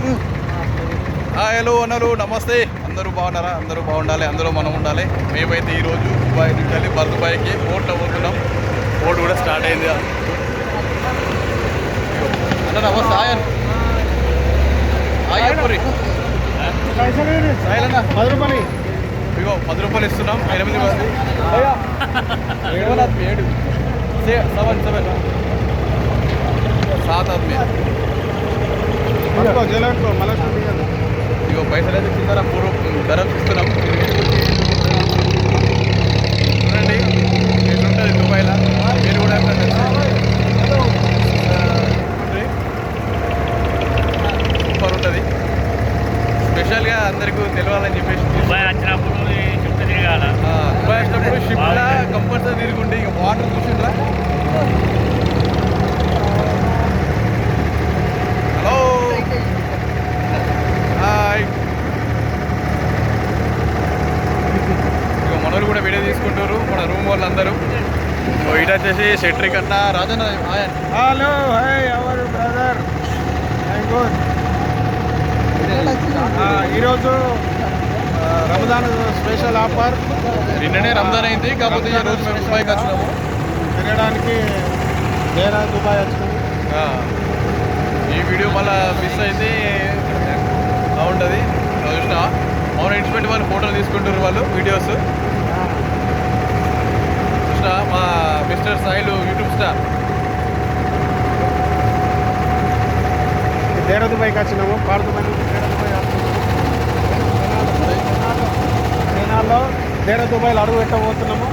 Hello అన్నారు నమస్తే. అందరూ బాగున్నారా? అందరూ బాగుండాలి. అందరూ మనం ఉండాలి. మేమైతే ఈరోజు దుబాయ్ నుంచి వెళ్ళి బర్ దుబాయ్కి బోట్లో పోతున్నాం. బోట్ కూడా స్టార్ట్ అయింది. అన్న నమస్తే. అన్న. పది రూపాయలు. ఇగో పది రూపాయలు ఇస్తున్నాం. ఎనిమిది మంది. ఏడు. ఏడు సెవెన్ సెవెన్ సాత్ ఆద్మీ అనుకో జైలు మళ్ళీ ఇగో పైసలు అయితే కింద పూర్వ ధర ఇస్తున్నాం చూడండి ఎట్లుంటుంది దుబాయ్లో. మీరు కూడా సూపర్ ఉంటుంది. స్పెషల్గా అందరికీ తెలియాలని చెప్పేసి దుబాయ్ వచ్చినప్పుడు ఈ చుట్టూ తిరగాల ఆ, దుబాయ్ వచ్చినప్పుడు షిప్లా కంపల్సరీ తిరుగుంటే ఇక వాటర్ చూసిండ్రా హలో హాయ్ ఇక మనోళ్ళు కూడా వీడియో తీసుకుంటారు మన రూమ్ వాళ్ళందరూ సో ఇటు వచ్చేసి షెట్రిక్ అన్న Rajanna hi. Hello hi our brother ఈరోజు రంజాన్ స్పెషల్ ఆఫర్ నిన్ననే రంజాన్ అయింది కాకపోతే ఈ రోజు మేము దుబాయ్కి వచ్చినాము. తిరగడానికి వేరే దుబాయ్ వచ్చింది. ఆ, ఈ వీడియో మళ్ళీ మిస్ అయితే బాగుంటుంది. చూసిన అవును ఇన్స్పెక్ట్ వాళ్ళు ఫోటోలు తీసుకుంటారు వాళ్ళు వీడియోస్ చూసిన మా మిస్టర్ సాయిలు యూట్యూబ్ స్టార్ దేర దుబాయ్కి వచ్చినాము పాడు దుబాయ్ నుంచి దేర దుబాయ్ వచ్చినాము. చైనాలో దేర దుబాయ్లో అడుగు పెట్టబోతున్నాము